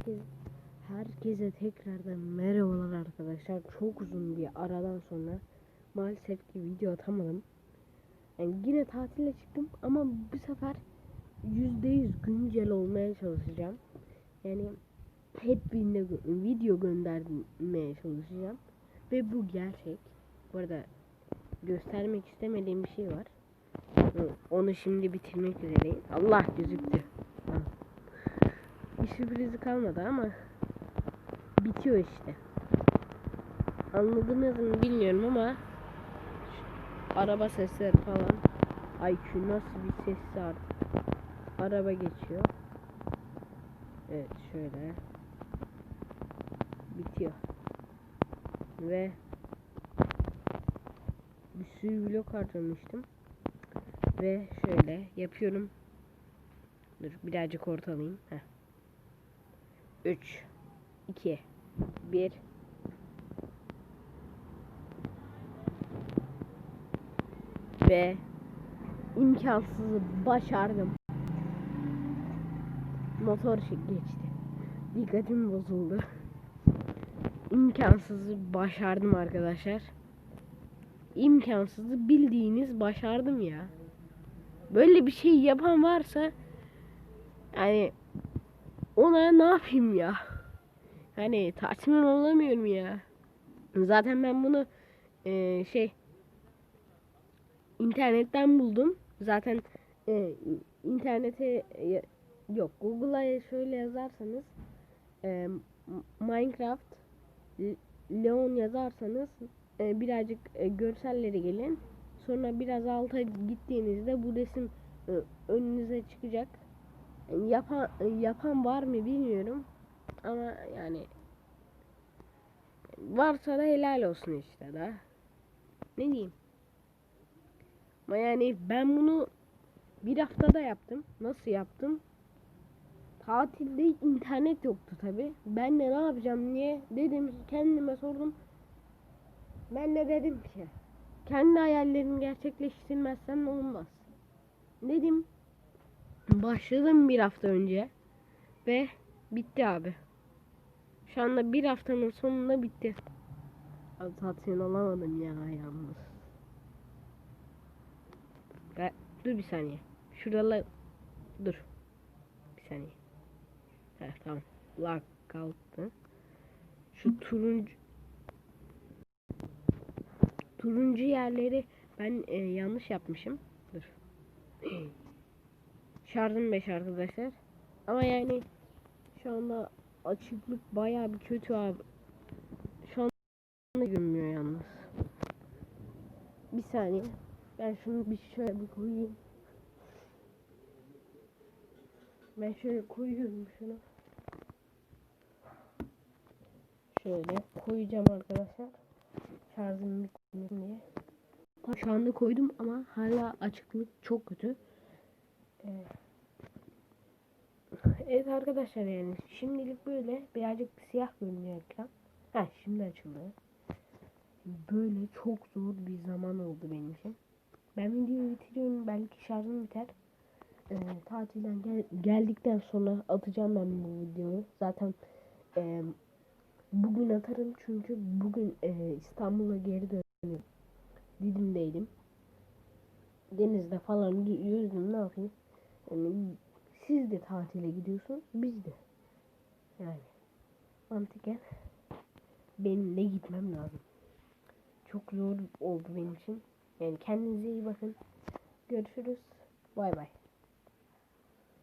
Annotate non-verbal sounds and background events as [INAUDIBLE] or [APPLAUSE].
herkes herkese tekrardan merhabalar arkadaşlar. Çok uzun bir aradan sonra maalesef ki video atamadım. Yani yine tatile çıktım ama bu sefer %100 güncel olmaya çalışacağım. Yani hep birine video göndermeye çalışacağım. Ve bu gerçek. Bu arada göstermek istemediğim bir şey var. Onu şimdi bitirmek üzereyim. Allah gözüktü. Bir sürprizi kalmadı ama bitiyor işte. Anladınız mı bilmiyorum ama araba sesleri falan. Ay şu nasıl bir ses artık. Araba geçiyor. Evet şöyle. Bitiyor. Ve bir sürü blok harcamıştım. Ve şöyle yapıyorum. Dur birazcık ortalayayım. Heh. 3 2 1 Ve imkansızı başardım. Motor geçti. Dikkatim bozuldu. İmkansızı başardım arkadaşlar. İmkansızı bildiğiniz başardım ya. Böyle bir şey yapan varsa yani ona ne yapayım ya? Hani tatmin olamıyorum ya. Zaten ben bunu e, şey internetten buldum. Zaten e, internete e, yok Google'a şöyle yazarsanız e, Minecraft Leon yazarsanız e, birazcık e, görselleri gelin. Sonra biraz alta gittiğinizde bu resim e, önünüze çıkacak. Yapan yapan var mı bilmiyorum. Ama yani varsa da helal olsun işte da. Ne diyeyim? Ama yani ben bunu bir haftada yaptım. Nasıl yaptım? Tatilde internet yoktu tabi. Ben de ne yapacağım niye dedim kendime sordum. Ben de dedim ki kendi hayallerimi gerçekleştirmezsem olmaz. Dedim başladım bir hafta önce ve bitti abi. Şu anda bir haftanın sonunda bitti. Abi tatmin olamadım ya yalnız. Ga- Dur bir saniye. Şurada dur. Bir saniye. Heh, tamam. Lag kalktı. Şu turuncu turuncu yerleri ben e, yanlış yapmışım. Dur. [CLEARS THROAT] Şarjım 5 arkadaşlar. Ama yani şu anda açıklık bayağı bir kötü abi. Şu anda görünmüyor yalnız. Bir saniye. Ben şunu bir şöyle bir koyayım. Ben şöyle koyuyorum şunu. Şöyle koyacağım arkadaşlar. Şarjım bitmesin diye. Tam şu anda koydum ama hala açıklık çok kötü. Evet arkadaşlar yani şimdilik böyle birazcık siyah görünüyor ekran. Ha şimdi açıldı. Böyle çok zor bir zaman oldu benim için. Ben videoyu bitiriyorum belki şarjım biter. Ee, tatilden gel geldikten sonra atacağım ben bu videoyu. Zaten e, bugün atarım çünkü bugün e, İstanbul'a geri dönüyorum. Didim'deydim. Denizde falan yüzdüm ne yapayım. Yani siz de tatile gidiyorsunuz biz de. Yani mantıken benim de gitmem lazım. Çok zor oldu benim için. Yani kendinize iyi bakın. Görüşürüz. Bay bay.